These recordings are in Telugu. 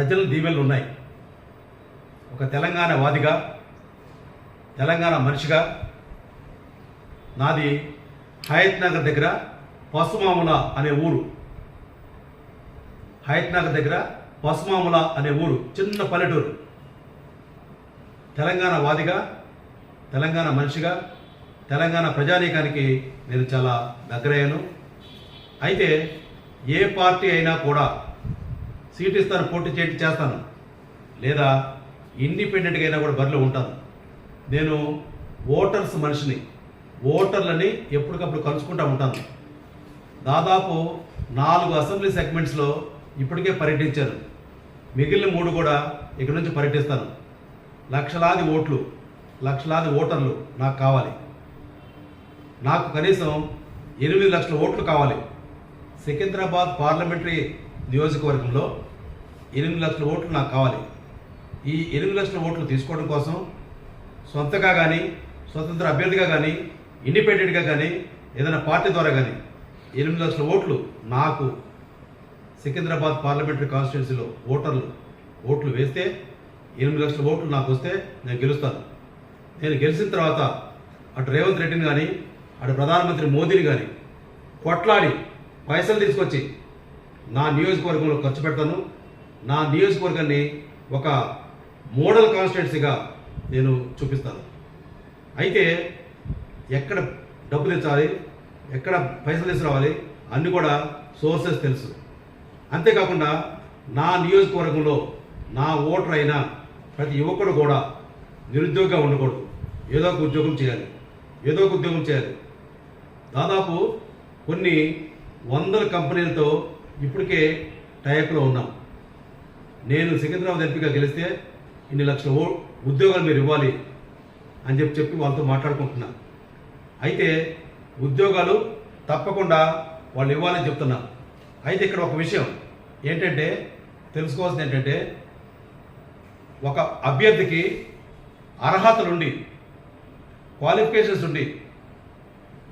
ప్రజల దీవెనలు ఉన్నాయి. ఒక తెలంగాణ వాదిగా తెలంగాణ మనిషిగా నాది హయత్ నగర్ దగ్గర పసుమాముల అనే ఊరు. హయత్ నగర్ దగ్గర పసుమాముల అనే ఊరు చిన్న పల్లెటూరు. తెలంగాణ వాదిగా తెలంగాణ మనిషిగా తెలంగాణ ప్రజానీకానికి నేను చాలా దగ్గరయ్యాను. అయితే ఏ పార్టీ అయినా కూడా సీట్ ఇస్తాను పోటీ చేసి చేస్తాను. లేదా ఇండిపెండెంట్గా అయినా కూడా బరిలో ఉంటాను. నేను ఓటర్స్ మనిషిని ఓటర్లని ఎప్పటికప్పుడు కలుసుకుంటూ ఉంటాను. దాదాపు నాలుగు అసెంబ్లీ సెగ్మెంట్స్లో ఇప్పటికే పర్యటించాను. మిగిలిన మూడు కూడా ఇక్కడ నుంచి పర్యటిస్తాను. లక్షలాది ఓట్లు లక్షలాది ఓటర్లు నాకు కావాలి. నాకు కనీసం ఎనిమిది లక్షల ఓట్లు కావాలి. సికింద్రాబాద్ పార్లమెంటరీ నియోజకవర్గంలో ఎనిమిది లక్షల ఓట్లు నాకు కావాలి. ఈ ఎనిమిది లక్షల ఓట్లు తీసుకోవడం కోసం సొంతగా కానీ స్వతంత్ర అభ్యర్థిగా కానీ ఇండిపెండెంట్గా కానీ ఏదైనా పార్టీ ద్వారా కానీ ఎనిమిది లక్షల ఓట్లు నాకు సికింద్రాబాద్ పార్లమెంటరీ కాన్స్టిట్యున్సీలో ఓటర్లు ఓట్లు వేస్తే ఎనిమిది లక్షల ఓట్లు నాకు వస్తే నేను గెలుస్తాను. నేను గెలిచిన తర్వాత అటు రేవంత్ రెడ్డిని కానీ అటు ప్రధానమంత్రి మోదీని కానీ కొట్లాడి పైసలు తీసుకొచ్చి నా నియోజకవర్గంలో ఖర్చు పెడతాను. నా నియోజకవర్గాన్ని ఒక మోడల్ కాన్స్టిట్యున్సీగా నేను చూపిస్తాను. అయితే ఎక్కడ డబ్బు తెచ్చాలి ఎక్కడ పైసలు తీసుకురావాలి అన్నీ కూడా సోర్సెస్ తెలుసు. అంతేకాకుండా నా నియోజకవర్గంలో నా ఓటర్ అయిన ప్రతి యువకుడు కూడా నిరుద్యోగిగా ఉండకూడదు. ఏదో ఒక ఉద్యోగం చేయాలి ఏదో ఒక ఉద్యోగం చేయాలి. దాదాపు కొన్ని వందల కంపెనీలతో ఇప్పటికే టైప్లో ఉన్నాం. నేను సికింద్రాబాద్ ఎంపీగా గెలిస్తే ఇన్ని లక్షల ఓ ఉద్యోగాలు మీరు ఇవ్వాలి అని చెప్పి చెప్పి వాళ్ళతో మాట్లాడుకుంటున్నా. అయితే ఉద్యోగాలు తప్పకుండా వాళ్ళు ఇవ్వాలని చెప్తున్నా. అయితే ఇక్కడ ఒక విషయం ఏంటంటే తెలుసుకోవాల్సింది ఏంటంటే ఒక అభ్యర్థికి అర్హతలుండి క్వాలిఫికేషన్స్ ఉండి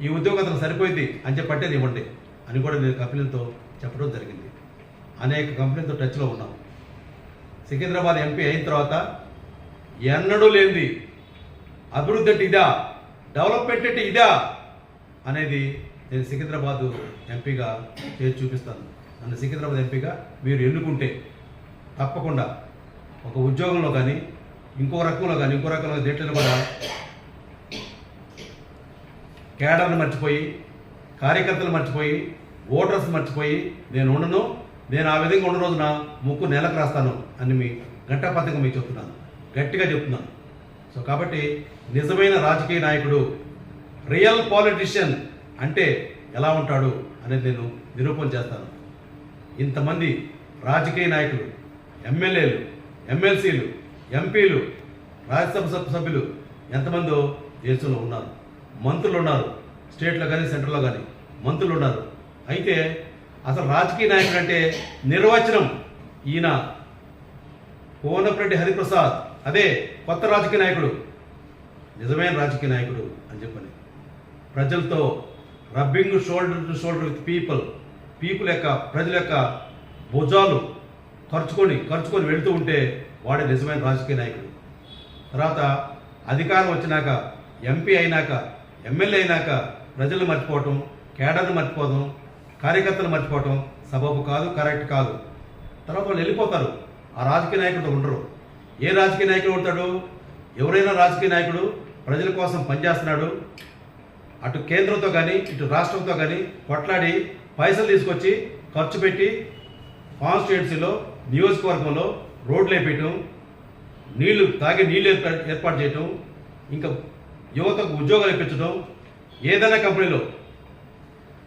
ఈ ఉద్యోగం అతను సరిపోయింది అని చెప్పి పట్టేది ఇవ్వండి అని కూడా నేను కంపెనీలతో చెప్పడం జరిగింది. అనేక కంపెనీలతో టచ్లో ఉన్నాం. సికింద్రాబాద్ ఎంపీ అయిన తర్వాత ఎన్నడూ లేనిది అభివృద్ధి అంటే ఇదా? డెవలప్మెంట్ అంటే ఇదా? అనేది నేను సికింద్రాబాద్ ఎంపీగా చేసి చూపిస్తాను. నన్ను సికింద్రాబాద్ ఎంపీగా మీరు ఎన్నుకుంటే తప్పకుండా ఒక ఉద్యోగంలో కానీ ఇంకో రకంలో కానీ ఇంకో రకంలో దేంట్లో కూడా కేడర్ని మర్చిపోయి కార్యకర్తలు మర్చిపోయి ఓటర్స్ మర్చిపోయి నేను ఉండను నేను ఆ విధంగా ఉన్న రోజున ముక్కు నెలకు రాస్తాను అని మీ ఘట్టపథకం మీకు చెప్తున్నాను. గట్టిగా చెప్తున్నాను. సో కాబట్టి నిజమైన రాజకీయ నాయకుడు రియల్ పాలిటిషియన్ అంటే ఎలా ఉంటాడు అనేది నేను నిరూపణ చేస్తాను. ఇంతమంది రాజకీయ నాయకులు ఎమ్మెల్యేలు ఎమ్మెల్సీలు ఎంపీలు రాజ్యసభ సభ సభ్యులు ఎంతమందో దేశంలో ఉన్నారు. మంత్రులు ఉన్నారు. స్టేట్లో కానీ సెంట్రల్లో కానీ మంత్రులు ఉన్నారు. అయితే అసలు రాజకీయ నాయకుడు అంటే నిర్వచనం ఈయన. కోనప్రెడ్డి హరిప్రసాద్. అదే కొత్త రాజకీయ నాయకుడు. నిజమైన రాజకీయ నాయకుడు అని చెప్పని. ప్రజలతో rubbing shoulder to shoulder with people. People యొక్క ప్రజల యొక్క భుజాలు ఖర్చుకొని ఖర్చుకొని వెళుతూ ఉంటే వాడే నిజమైన రాజకీయ నాయకుడు. తర్వాత అధికారం వచ్చినాక ఎంపీ అయినాక ఎమ్మెల్యే అయినాక ప్రజలు మర్చిపోవటం కేడర్ను మర్చిపోవడం కార్యకర్తలు మర్చిపోవటం సబబు కాదు కరెక్ట్ కాదు. తర్వాత వాళ్ళు వెళ్ళిపోతారు. ఆ రాజకీయ నాయకుడు ఉండరు. ఏ రాజకీయ నాయకుడు ఉంటాడు? ఎవరైనా రాజకీయ నాయకుడు ప్రజల కోసం పనిచేస్తున్నాడు. అటు కేంద్రంతో కానీ ఇటు రాష్ట్రంతో కానీ కొట్లాడి పైసలు తీసుకొచ్చి ఖర్చు పెట్టి కాన్స్టిట్యున్సీలో నియోజకవర్గంలో రోడ్లు వేపేయటం నీళ్ళు తాగే నీళ్ళు ఏర్పాటు చేయటం ఇంకా యువతకు ఉద్యోగాలు ఇప్పించడం ఏదైనా కంపెనీలో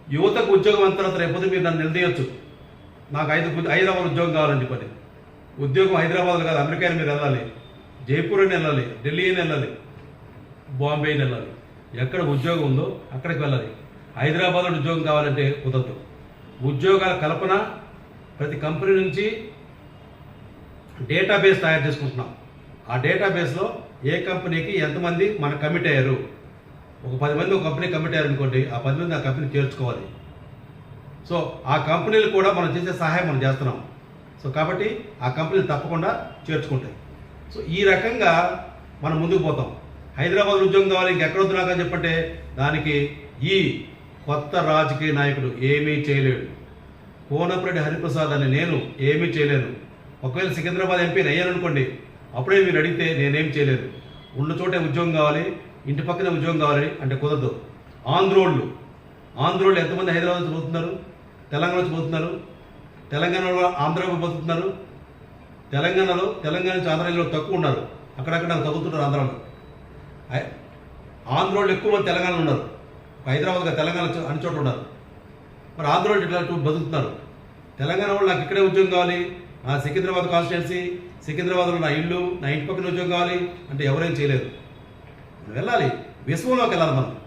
యువతకు ఉద్యోగం అంత రేపొద్దు మీరు నన్ను నిలదీయొచ్చు. నాకు ఐదు హైదరాబాద్ ఉద్యోగం కావాలని చెప్పని ఉద్యోగం హైదరాబాద్ కాదు అమెరికా మీరు వెళ్ళాలి. జైపూర్ వెళ్ళాలి ఢిల్లీ వెళ్ళాలి బాంబే వెళ్ళాలి. ఎక్కడ ఉద్యోగం ఉందో అక్కడికి వెళ్ళాలి. హైదరాబాద్లో ఉద్యోగం కావాలంటే కుదరదు. ఉద్యోగాల కల్పన ప్రతి కంపెనీ నుంచి డేటాబేస్ తయారు చేసుకుంటున్నాం. ఆ డేటాబేస్లో ఏ కంపెనీకి ఎంతమంది మన కమిట్ అయ్యారు? ఒక పది మంది ఒక కంపెనీ కమిట్ అనుకోండి ఆ పది మంది ఆ కంపెనీ చేర్చుకోవాలి. సో ఆ కంపెనీలు కూడా మనం చేసే సహాయం మనం చేస్తున్నాం. సో కాబట్టి ఆ కంపెనీలు తప్పకుండా చేర్చుకుంటాయి. సో ఈ రకంగా మనం ముందుకు పోతాం. హైదరాబాద్ ఉద్యోగం కావాలి ఇంకెక్కడ వద్దు నాకు అని చెప్పంటే దానికి ఈ కొత్త రాజకీయ నాయకుడు ఏమీ చేయలేడు. కోనపరెడ్డి హరిప్రసాద్ అని నేను ఏమీ చేయలేను. ఒకవేళ సికింద్రాబాద్ ఎంపీని అయ్యాను అనుకోండి అప్పుడే మీరు అడిగితే నేనేం చేయలేదు ఉన్న చోటే ఉద్యోగం కావాలి ఇంటి పక్కనే ఉద్యోగం కావాలి అంటే కుదరదు. ఆంధ్రోళ్ళు. ఆంధ్రోళ్ళు ఎంతమంది హైదరాబాద్ నుంచి పోతున్నారు? తెలంగాణ నుంచి పోతున్నారు? తెలంగాణలో ఆంధ్రాకు పోతున్నారు? తెలంగాణలో తెలంగాణ నుంచి ఆంధ్రలో తక్కువ ఉన్నారు. అక్కడక్కడ తగ్గుతున్నారు ఆంధ్రాలో. ఆంధ్రోళ్ళు ఎక్కువ మంది తెలంగాణలో ఉన్నారు. హైదరాబాద్గా తెలంగాణ అన్ని చోట్ల ఉన్నారు. మరి ఆంధ్రోళ్ళు ఇట్లా బతుకుతున్నారు. తెలంగాణ వాళ్ళు నాకు ఇక్కడే ఉద్యోగం కావాలి. నా సికింద్రాబాద్ కాన్స్టిట్యున్సీ సికింద్రాబాద్లో నా ఇల్లు నా ఇంటి పక్కన ఉద్యోగం కావాలి అంటే ఎవరేం చేయలేదు వెళ్ళాలి. విశ్వంలోకి వెళ్ళాలి మనం.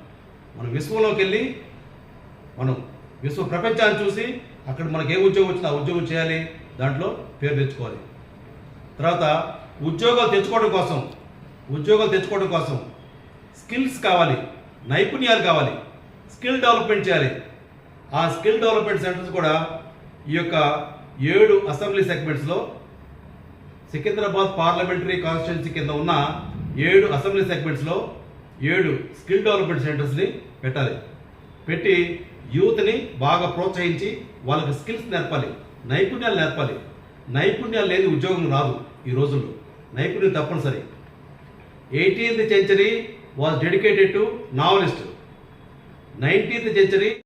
మనం విశ్వంలోకి వెళ్ళి మనం విశ్వ ప్రపంచాన్ని చూసి అక్కడ మనకి ఏ ఉద్యోగం వచ్చిందో ఆ ఉద్యోగం చేయాలి. దాంట్లో పేరు తెచ్చుకోవాలి. తర్వాత ఉద్యోగాలు తెచ్చుకోవడం కోసం ఉద్యోగాలు తెచ్చుకోవడం కోసం స్కిల్స్ కావాలి. నైపుణ్యాలు కావాలి. స్కిల్ డెవలప్మెంట్ చేయాలి. ఆ స్కిల్ డెవలప్మెంట్ సెంటర్స్ కూడా ఈ యొక్క ఏడు అసెంబ్లీ సెగ్మెంట్స్లో సికింద్రాబాద్ పార్లమెంటరీ కాన్స్టిట్యున్సీ కింద ఉన్న ఏడు అసెంబ్లీ సెగ్మెంట్స్లో ఏడు స్కిల్ డెవలప్మెంట్ సెంటర్స్ని పెట్టాలి. పెట్టి యూత్ని బాగా ప్రోత్సహించి వాళ్ళకి స్కిల్స్ నేర్పాలి నైపుణ్యాలు నేర్పాలి. నైపుణ్యాలు లేని ఉద్యోగం రాదు ఈ రోజుల్లో. నైపుణ్యం తప్పనిసరి. Eighteenth century was dedicated to novelist. Nineteenth century